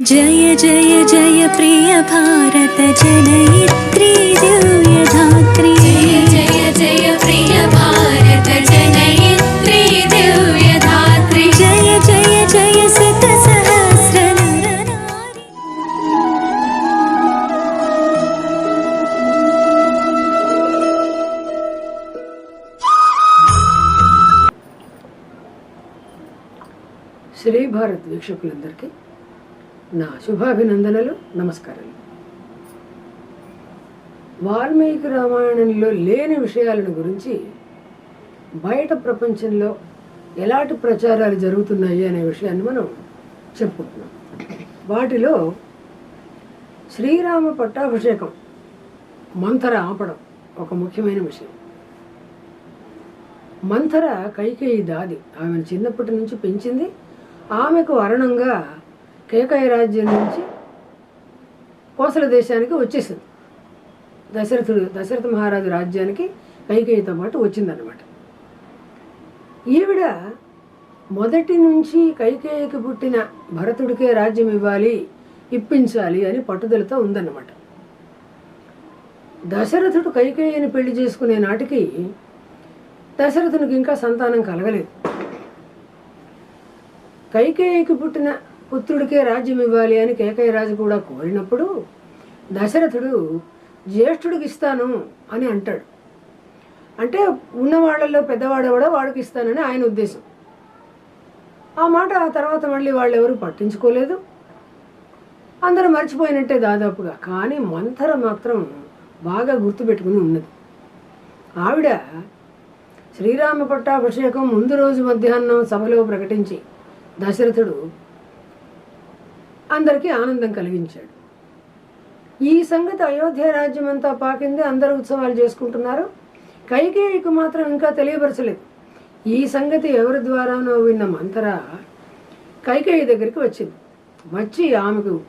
जय जय जय प्रिय भारत जनयित्री दिव्यधात्री जय जय जय प्रिय भारत जनयित्री दिव्यधात्री जय जय जय सत सहस्र श्री भारत वीक्षक के నా శుభాభినందనలు నమస్కారాలు. వాల్మీకి రామాయణంలో లేని విషయాలను గురించి బయట ప్రపంచంలో ఎలాంటి ప్రచారాలు జరుగుతున్నాయి అనే విషయాన్ని మనం చెప్పుకుంటున్నాం. వాటిలో శ్రీరామ పట్టాభిషేకం మంతర ఆపడం ఒక ముఖ్యమైన విషయం. మంథర కైకేయి దాది ఆమెను చిన్నప్పటి నుంచి పెంచింది. ఆమెకు అరణంగా కేకయ రాజ్యం నుంచి కోసల దేశానికి వచ్చేసింది. దశరథుడు దశరథ మహారాజు రాజ్యానికి కైకేయితో పాటు వచ్చిందనమాట ఈవిడ మొదటి నుంచి కైకేయికి పుట్టిన భరతుడికే రాజ్యం ఇవ్వాలి ఇప్పించాలి అని పట్టుదలతో ఉందన్నమాట. దశరథుడు కైకేయిని పెళ్ళి చేసుకునే నాటికి దశరథునికి ఇంకా సంతానం కలగలేదు. కైకేయికి పుట్టిన పుత్రుడికే రాజ్యం ఇవ్వాలి అని కేకయ్య రాజు కూడా కోరినప్పుడు దశరథుడు జ్యేష్ఠుడికి ఇస్తాను అని అంటాడు. అంటే ఉన్నవాళ్ళలో పెద్దవాడు కూడా వాడికి ఇస్తానని ఆయన ఉద్దేశం. ఆ మాట ఆ తర్వాత మళ్ళీ వాళ్ళు ఎవరు పట్టించుకోలేదు. అందరూ మర్చిపోయినట్టే దాదాపుగా కానీ మంథర మాత్రం బాగా గుర్తుపెట్టుకుని ఉన్నది. ఆవిడ శ్రీరామ పట్టాభిషేకం ముందు రోజు మధ్యాహ్నం సభలో ప్రకటించి దశరథుడు అందరికీ ఆనందం కలిగించాడు. ఈ సంగతి అయోధ్య రాజ్యం అంతా పాకింది అందరూ ఉత్సవాలు చేసుకుంటున్నారు. కైకేయికి మాత్రం ఇంకా తెలియపరచలేదు. ఈ సంగతి ఎవరి ద్వారానో విన్న మంతర కైకేయి దగ్గరికి వచ్చింది. వచ్చి ఆమెకు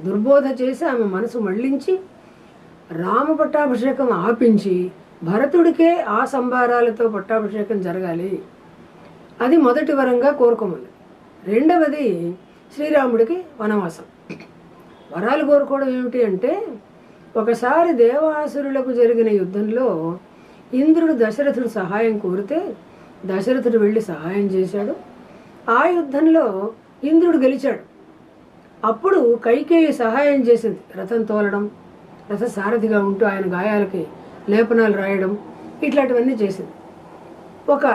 దుర్బోధ చేసి ఆమె మనసు మళ్ళించి రామ పట్టాభిషేకం ఆపించి భరతుడికే ఆ సంభారాలతో పట్టాభిషేకం జరగాలి. అది మొదటి వరంగా కోరుకోమన్నది. రెండవది శ్రీరాముడికి వనవాసం. వరాలు కోరుకోవడం ఏమిటి అంటే ఒకసారి దేవాసురులకు జరిగిన యుద్ధంలో ఇంద్రుడు దశరథుడు సహాయం కోరితే దశరథుడు వెళ్ళి సహాయం చేశాడు. ఆ యుద్ధంలో ఇంద్రుడు గెలిచాడు. అప్పుడు కైకేయి సహాయం చేసింది. రథం తోలడం రథ సారథిగా ఉంటూ ఆయన గాయాలకి లేపనాలు రాయడం ఇట్లాంటివన్నీ చేసింది. ఒక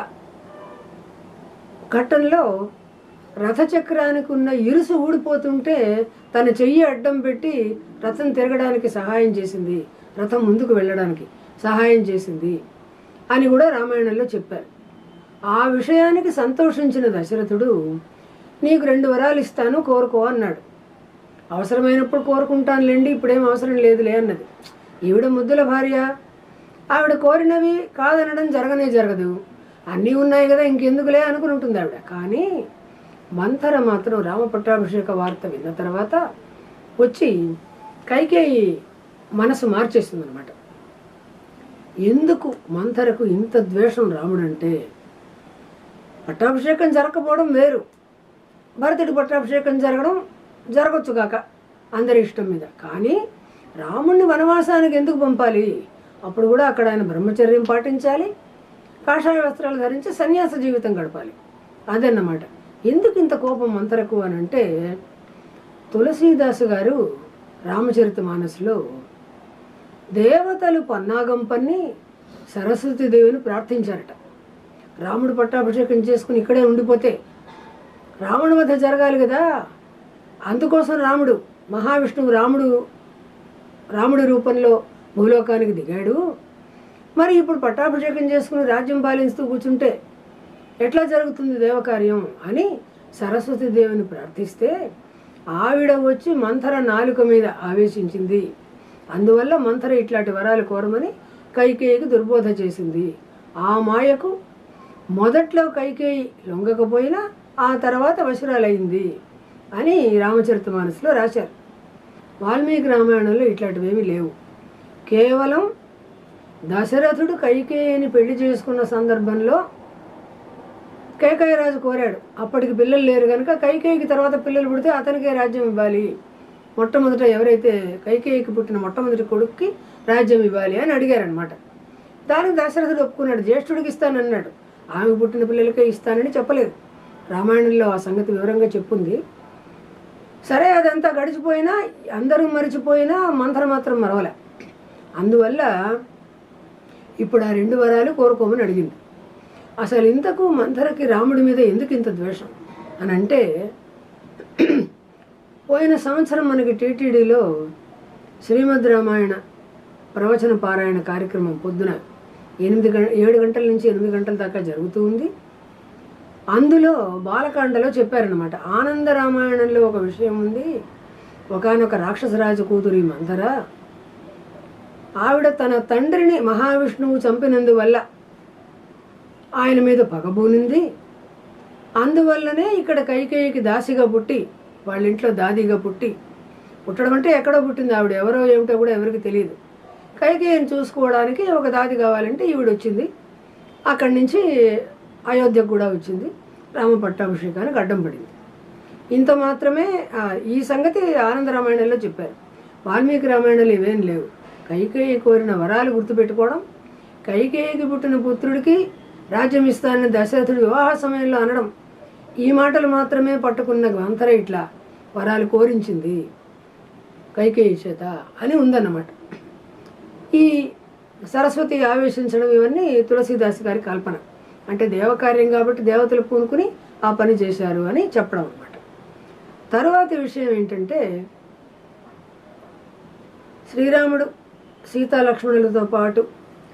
ఘట్టంలో రథచక్రానికి ఉన్న ఇరుసు ఊడిపోతుంటే తన చెయ్యి అడ్డం పెట్టి రథం తిరగడానికి సహాయం చేసింది. రథం ముందుకు వెళ్ళడానికి సహాయం చేసింది అని కూడా రామాయణంలో చెప్పారు. ఆ విషయానికి సంతోషించిన దశరథుడు నీకు రెండు వరాలు ఇస్తాను కోరుకో అన్నాడు. అవసరమైనప్పుడు కోరుకుంటానులేండి ఇప్పుడేం అవసరం లేదులే అన్నది. ఈవిడ ముద్దుల భార్య. ఆవిడ కోరినవి కాదనడం జరగనే జరగదు. అన్నీ ఉన్నాయి కదా ఇంకెందుకులే అనుకుని ఉంటుంది ఆవిడ. కానీ మంథర మాత్రం రామ పట్టాభిషేక వార్త విన్న తర్వాత వచ్చి కైకేయి మనసు మార్చేసిందనమాట. ఎందుకు మంథరకు ఇంత ద్వేషం రాముడంటే పట్టాభిషేకం జరగకపోవడం వేరు. భరతుడి పట్టాభిషేకం జరగడం జరగచ్చు కాక అందరి ఇష్టం మీద. కానీ రాముణ్ణి వనవాసానికి ఎందుకు పంపాలి? అప్పుడు కూడా అక్కడ ఆయన బ్రహ్మచర్యం పాటించాలి. కాషాయ వస్త్రాలు ధరించి సన్యాస జీవితం గడపాలి. అదన్నమాట. ఎందుకు ఇంత కోపం అంతరకు అని అంటే తులసీదాసు గారు రామచరిత మానసులో దేవతలు పన్నాగం పన్ని సరస్వతీదేవిని ప్రార్థించారట. రాముడు పట్టాభిషేకం చేసుకుని ఇక్కడే ఉండిపోతే రాముడి వద్ద జరగాలి కదా. అందుకోసం రాముడు మహావిష్ణువు రాముడు రాముడి రూపంలో భూలోకానికి దిగాడు. మరి ఇప్పుడు పట్టాభిషేకం చేసుకుని రాజ్యం పాలిస్తూ కూర్చుంటే ఎట్లా జరుగుతుంది దేవకార్యం అని సరస్వతి దేవిని ప్రార్థిస్తే ఆవిడ వచ్చి మంథర నాలుక మీద ఆవేశించింది. అందువల్ల మంథర ఇట్లాంటి వరాలు కోరమని కైకేయికి దుర్బోధ చేసింది. ఆ మాయకు మొదట్లో కైకేయి లొంగకపోయినా ఆ తర్వాత వశురాలయ్యింది అని రామచరిత మానసులో రాశారు. వాల్మీకి రామాయణంలో ఇట్లాంటివేమీ లేవు. కేవలం దశరథుడు కైకేయిని పెళ్ళి చేసుకున్న సందర్భంలో కైకేయి రాజు కోరాడు. అప్పటికి పిల్లలు లేరు కనుక కైకేయికి తర్వాత పిల్లలు పుడితే అతనికే రాజ్యం ఇవ్వాలి. మొట్టమొదట ఎవరైతే కైకేయికి పుట్టిన మొట్టమొదటి కొడుక్కి రాజ్యం ఇవ్వాలి అని అడిగారనమాట దానికి దశరథుడు ఒప్పుకున్నాడు. జ్యేష్ఠుడికి ఇస్తానన్నాడు. ఆమె పుట్టిన పిల్లలకే ఇస్తానని చెప్పలేదు. రామాయణంలో ఆ సంగతి వివరంగా చెప్పుంది. సరే అదంతా గడిచిపోయినా అందరూ మరిచిపోయినా మంత్ర మాత్రం మరవలే. అందువల్ల ఇప్పుడు ఆ రెండు వరాలు కోరుకోమని అడిగింది. అసలు ఇంతకు మంథరకి రాముడి మీద ఎందుకు ఇంత ద్వేషం? అని అంటే పోయిన సంవత్సరం మనకి టీటీడీలో శ్రీమద్ రామాయణ ప్రవచన పారాయణ కార్యక్రమం పొద్దున ఎనిమిది గం ఏడు గంటల నుంచి ఎనిమిది గంటల దాకా జరుగుతూ ఉంది. అందులో బాలకాండలో చెప్పారనమాట ఆనంద రామాయణంలో ఒక విషయం ఉంది. ఒకనొక రాక్షసరాజు కూతురి మందర ఆవిడ తన తండ్రిని మహావిష్ణువు చంపినందువల్ల ఆయన మీద పగబూనింది అందువల్లనే ఇక్కడ కైకేయికి దాసిగా పుట్టి వాళ్ళ ఇంట్లో దాదిగా పుట్టి పుట్టడం అంటే ఎక్కడో పుట్టింది ఆవిడ ఎవరో ఏమిటో కూడా ఎవరికి తెలియదు. కైకేయిని చూసుకోవడానికి ఒక దాది కావాలంటే ఈవిడ వచ్చింది. అక్కడి నుంచి అయోధ్యకు కూడా వచ్చింది. రామ పట్టాభిషేకానికి అడ్డం పడింది. ఇంత మాత్రమే ఈ సంగతి ఆనంద రామాయణంలో చెప్పారు. వాల్మీకి రామాయణంలో ఇవేం లేవు. కైకేయి కోరిన వరాలు గుర్తుపెట్టుకోవడం కైకేయికి పుట్టిన పుత్రుడికి రాజ్యం ఇస్తానని దశరథుడు వివాహ సమయంలో అనడం ఈ మాటలు మాత్రమే పట్టుకున్న గ్రంథర ఇట్లా వరాలు కోరించింది. కైకేయి చేత అని ఉందన్నమాట. ఈ సరస్వతి ఆవేశించడం ఇవన్నీ తులసీదాస్ గారి కల్పన. అంటే దేవకార్యం కాబట్టి దేవతలు పూనుకుని ఆ పని చేశారు అని చెప్పడం అనమాట తరువాతి విషయం ఏంటంటే శ్రీరాముడు సీతాలక్ష్మణులతో పాటు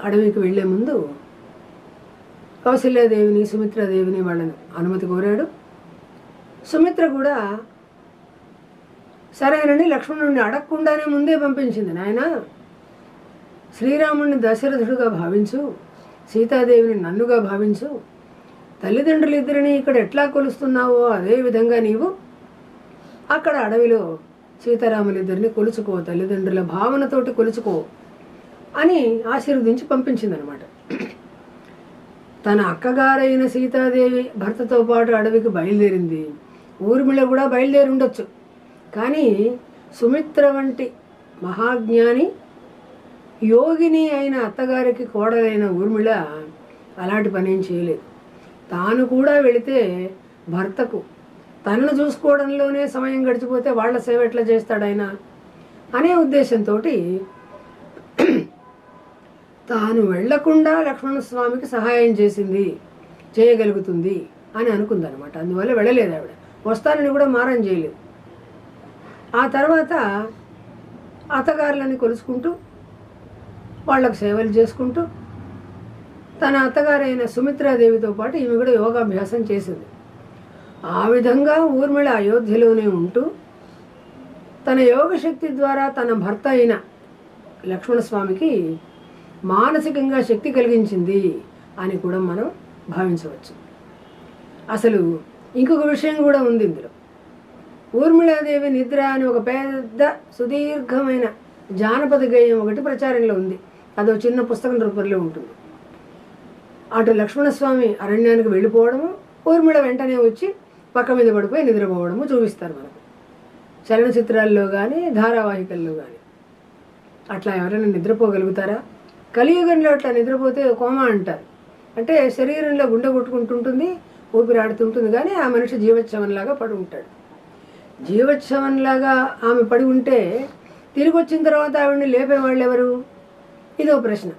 అడవికి వెళ్ళే ముందు కౌశల్యాదేవిని సుమిత్రాదేవిని వాళ్ళని అనుమతి కోరాడు. సుమిత్ర కూడా సరేనని లక్ష్మణుడిని అడగకుండానే ముందే పంపించింది. నాయన శ్రీరాముడిని దశరథుడుగా భావించు సీతాదేవిని నన్నుగా భావించు. తల్లిదండ్రులు ఇద్దరిని ఇక్కడ ఎట్లా కొలుస్తున్నావో అదే విధంగా నీవు అక్కడ అడవిలో సీతారాములిద్దరిని కొలుచుకో తల్లిదండ్రుల భావనతోటి కొలుచుకో అని ఆశీర్వదించి పంపించిందనమాట. తన అక్కగారైన సీతాదేవి భర్తతో పాటు అడవికి బయలుదేరింది. ఊర్మిళ కూడా బయలుదేరి ఉండొచ్చు. కానీ సుమిత్ర వంటి మహాజ్ఞాని యోగిని అయిన అత్తగారికి కోడలైన ఊర్మిళ అలాంటి పని ఏం చేయలేదు. తాను కూడా వెళితే భర్తకు తనను చూసుకోవడంలోనే సమయం గడిచిపోతే వాళ్ళ సేవ ఎట్లా చేస్తాడైనా అనే ఉద్దేశంతో తాను వెళ్ళకుండా లక్ష్మణస్వామికి సహాయం చేసింది చేయగలుగుతుంది అని అనుకుందనమాట అందువల్ల వెళ్ళలేదు ఆవిడ. వస్తానని కూడా మారం చేయలేదు. ఆ తర్వాత అత్తగారులని కొలుసుకుంటూ వాళ్ళకు సేవలు చేసుకుంటూ తన అత్తగారైన సుమిత్రాదేవితో పాటు ఈమె కూడా యోగాభ్యాసం చేసింది. ఆ విధంగా ఊర్మిళ అయోధ్యలోనే ఉంటూ తన యోగశక్తి ద్వారా తన భర్త అయిన లక్ష్మణస్వామికి మానసికంగా శక్తి కలిగించింది అని కూడా మనం భావించవచ్చు. అసలు ఇంకొక విషయం కూడా ఉంది ఇందులో. ఊర్మిళాదేవి నిద్ర అని ఒక పెద్ద సుదీర్ఘమైన జానపద గేయం ఒకటి ప్రచారంలో ఉంది. అదో చిన్న పుస్తకం రూపంలో ఉంటుంది. అటు లక్ష్మణస్వామి అరణ్యానికి వెళ్ళిపోవడము ఊర్మిళ వెంటనే వచ్చి పక్క మీద పడిపోయి నిద్రపోవడము చూపిస్తారు మనకు. చలనచిత్రాల్లో కానీ ధారావాహికల్లో కానీ అట్లా ఎవరైనా నిద్రపోగలుగుతారా? కలియుగంలో అట్లా నిద్రపోతే కోమా అంటారు. అంటే శరీరంలో గుండె కొట్టుకుంటుంటుంది ఊపిరాడుతుంటుంది కానీ ఆ మనిషి జీవోత్సవంలాగా పడి ఉంటాడు. జీవోత్సవంలాగా ఆమె పడి ఉంటే తిరిగి వచ్చిన తర్వాత ఆవిడని లేపేవాళ్ళు ఎవరు? ఇదో ప్రశ్న.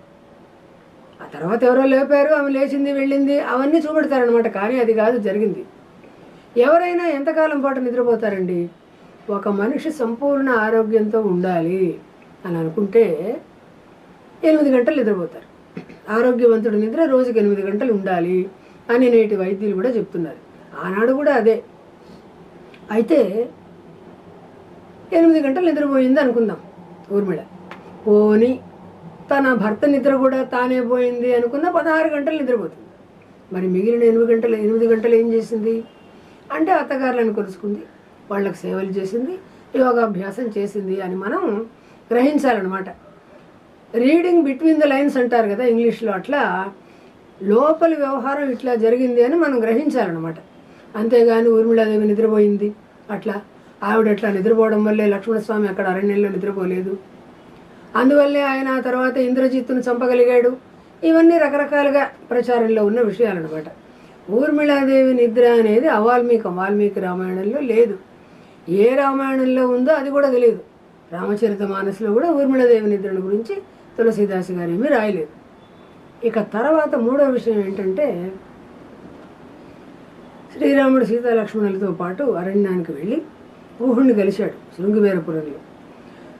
ఆ తర్వాత ఎవరో లేపారు ఆమె లేచింది వెళ్ళింది అవన్నీ చూపెడతారనమాట కానీ అది కాదు జరిగింది. ఎవరైనా ఎంతకాలం పాటు నిద్రపోతారండి? ఒక మనిషి సంపూర్ణ ఆరోగ్యంతో ఉండాలి అని అనుకుంటే ఎనిమిది గంటలు నిద్రపోతారు. ఆరోగ్యవంతుడు నిద్ర రోజుకి ఎనిమిది గంటలు ఉండాలి అని నేటి వైద్యులు కూడా చెప్తున్నారు. ఆనాడు కూడా అదే. అయితే ఎనిమిది గంటలు నిద్రపోయింది అనుకుందాం ఊర్మిళ. పోని తన భర్త నిద్ర కూడా తానే పోయింది అనుకున్న పదహారు గంటలు నిద్రపోతుంది. మరి మిగిలిన ఎనిమిది గంటలు ఎనిమిది గంటలు ఏం చేసింది? అంటే అత్తగారులను కొలుసుకుంది వాళ్ళకి సేవలు చేసింది యోగాభ్యాసం చేసింది అని మనం గ్రహించాలన్నమాట. రీడింగ్ బిట్వీన్ ద లైన్స్ అంటారు కదా ఇంగ్లీష్లో అట్లా లోపలి వ్యవహారం ఇట్లా జరిగింది అని మనం గ్రహించాలన్నమాట. అంతేగాని ఊర్మిళాదేవి నిద్రపోయింది అట్లా. ఆవిడ అట్లా నిద్రపోవడం వల్లే లక్ష్మణస్వామి అక్కడ అరణ్యంలో నిద్రపోలేదు. అందువల్లే ఆయన ఆ తర్వాత ఇంద్రజిత్తును చంపగలిగాడు. ఇవన్నీ రకరకాలుగా ప్రచారంలో ఉన్న విషయాలన్నమాట. ఊర్మిళాదేవి నిద్ర అనేది అవాల్మీకం వాల్మీకి రామాయణంలో లేదు. ఏ రామాయణంలో ఉందో అది కూడా తెలియదు. రామచరిత మానసులో కూడా ఊర్మిళాదేవి నిద్రను గురించి తులసీదాస్ గారు ఏమీ రాయలేదు. ఇక తర్వాత మూడో విషయం ఏంటంటే శ్రీరాముడు సీతాలక్ష్మణులతో పాటు అరణ్యానికి వెళ్ళి ఊహుణ్ణి కలిశాడు శృంగివేరపురంలో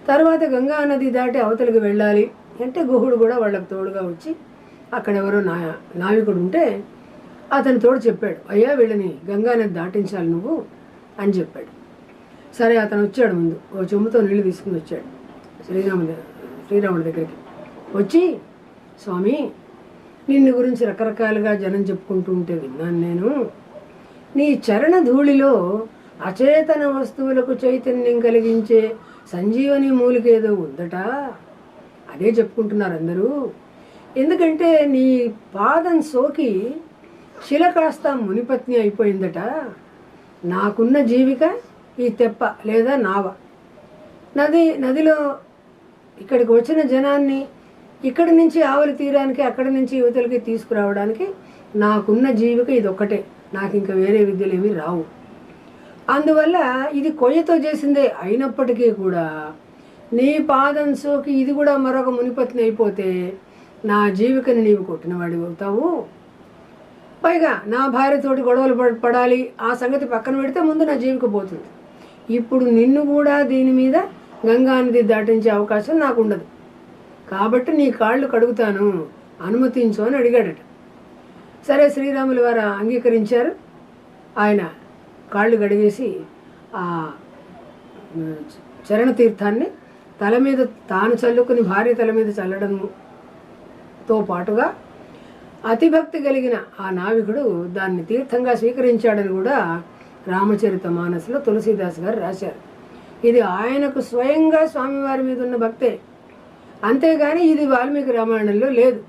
తర్వాత గంగా నది దాటి అవతలికి వెళ్ళాలి అంటే గుహుడు కూడా వాళ్ళకు తోడుగా వచ్చి అక్కడ ఎవరో నా నావికుడు ఉంటే అతని తోడు చెప్పాడు అయ్యా వీళ్ళని గంగా నది దాటించాలి నువ్వు అని చెప్పాడు. సరే అతను వచ్చాడు ముందు ఓ చెంబుతో నీళ్ళు తీసుకుని వచ్చాడు. శ్రీరాముడి శ్రీరాముడి దగ్గరికి. వచ్చి స్వామి నిన్ను గురించి రకరకాలుగా జనం చెప్పుకుంటూ ఉంటే విన్నాను నేను. నీ చరణ ధూళిలో అచేతన వస్తువులకు చైతన్యం కలిగించే సంజీవని మూలికేదో ఉందట. అదే చెప్పుకుంటున్నారు అందరూ. ఎందుకంటే నీ పాదం సోకి శిల కాస్త మునిపత్ని అయిపోయిందట. నాకున్న జీవిక ఈ తెప్ప లేదా నావ. నది నదిలో ఇక్కడికి వచ్చిన జనాన్ని ఇక్కడి నుంచి ఆవలి తీరానికి అక్కడి నుంచి యువతలకి తీసుకురావడానికి నాకున్న జీవిక ఇది ఒక్కటే నాకు ఇంకా వేరే విద్యలు ఏమీ రావు. అందువల్ల ఇది కొయ్యతో చేసిందే అయినప్పటికీ కూడా నీ పాదం సోకి ఇది కూడా మరొక మునిపత్ని అయిపోతే నా జీవికని నీవు కొట్టినవాడి అవుతావు. పైగా నా భార్యతోటి గొడవలు పడాలి ఆ సంగతి పక్కన పెడితే ముందు నా జీవిక పోతుంది. ఇప్పుడు నిన్ను కూడా దీని మీద గంగా నది దాటించే అవకాశం నాకు ఉండదు. కాబట్టి నీ కాళ్ళు కడుగుతాను అనుమతించు అని అడిగాడట. సరే శ్రీరాములు వారు అంగీకరించారు. ఆయన కాళ్ళు గడిగేసి ఆ చరణ తీర్థాన్ని తల మీద తాను చల్లుకుని భార్య తల మీద చల్లడంతో పాటుగా అతిభక్తి కలిగిన ఆ నావికుడు దాన్ని తీర్థంగా స్వీకరించాడని కూడా రామచరిత మానసులో తులసీదాస్ గారు రాశారు. ఇది ఆయనకు స్వయంగా స్వామివారి మీద ఉన్న భక్తే. అంతేగాని ఇది వాల్మీకి రామాయణంలో లేదు.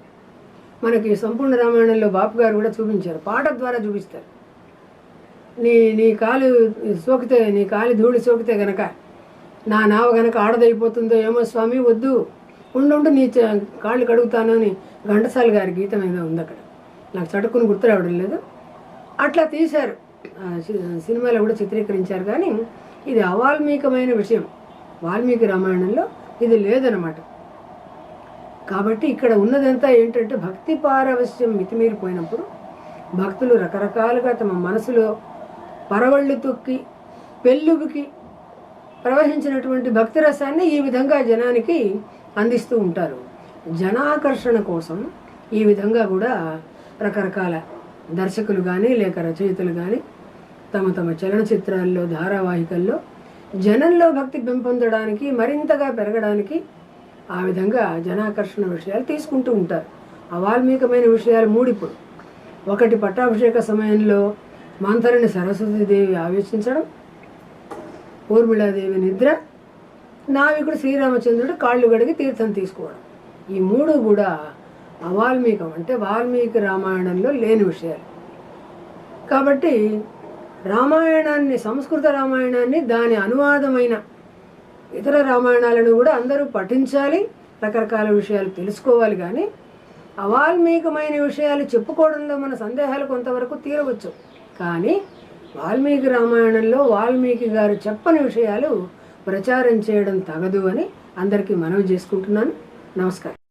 మనకి సంపూర్ణ రామాయణంలో బాపు గారు కూడా చూపించారు. పాట ద్వారా చూపిస్తారు. నీ నీ కాలు సోకితే నీ కాలి ధూళి సోకితే గనక నా నావ గనక ఆడదైపోతుందో ఏమో స్వామి వద్దు. ఉండుండు నీ చ- కాళ్ళు కడుగుతాను అని ఘంటసాల గారి గీతం ఏదో ఉంది అక్కడ. నాకు చటుక్కుని గుర్తు రావడం లేదు. అట్లా తీశారు. ఆ సినిమాలో కూడా చిత్రీకరించారు. కానీ ఇది అవాల్మీకమైన విషయం. వాల్మీకి రామాయణంలో ఇది లేదనమాట కాబట్టి ఇక్కడ ఉన్నదంతా ఏంటంటే భక్తి పారవశ్యం మితిమీరిపోయినప్పుడు భక్తులు రకరకాలుగా తమ మనసులో పరవళ్ళు తొక్కి పెళ్ళుబుకి ప్రవహించినటువంటి భక్తి రసాన్ని ఈ విధంగా జనానికి అందిస్తూ ఉంటారు. జనాకర్షణ కోసం ఈ విధంగా కూడా రకరకాల దర్శకులు కానీ లేక రచయితలు కానీ తమ తమ చలనచిత్రాల్లో ధారావాహికల్లో జనంలో భక్తి పెంపొందడానికి మరింతగా పెరగడానికి ఆ విధంగా జనాకర్షణ విషయాలు తీసుకుంటూ ఉంటారు. అవాల్మీకమైన విషయాలు మూడిప్పుడు. ఒకటి పట్టాభిషేక సమయంలో మంతరిని సరస్వతీదేవి ఆవేశించడం ఊర్మిళాదేవి నిద్ర నావికుడు శ్రీరామచంద్రుడు కాళ్ళు గడిగి తీర్థం తీసుకోవడం. ఈ మూడు కూడా అవాల్మీకం అంటే వాల్మీకి రామాయణంలో లేని విషయాలు. కాబట్టి రామాయణాన్ని సంస్కృత రామాయణాన్ని దాని అనువాదమైన ఇతర రామాయణాలను కూడా అందరూ పఠించాలి రకరకాల విషయాలు తెలుసుకోవాలి కానీ అవాల్మీకమైన విషయాలు చెప్పుకోవడంలో మన సందేహాలు కొంతవరకు తీరవచ్చు. కానీ వాల్మీకి రామాయణంలో వాల్మీకి గారు చెప్పని విషయాలు ప్రచారం చేయడం తగదు అని అందరికీ మనవి చేసుకుంటున్నాను. నమస్కారం.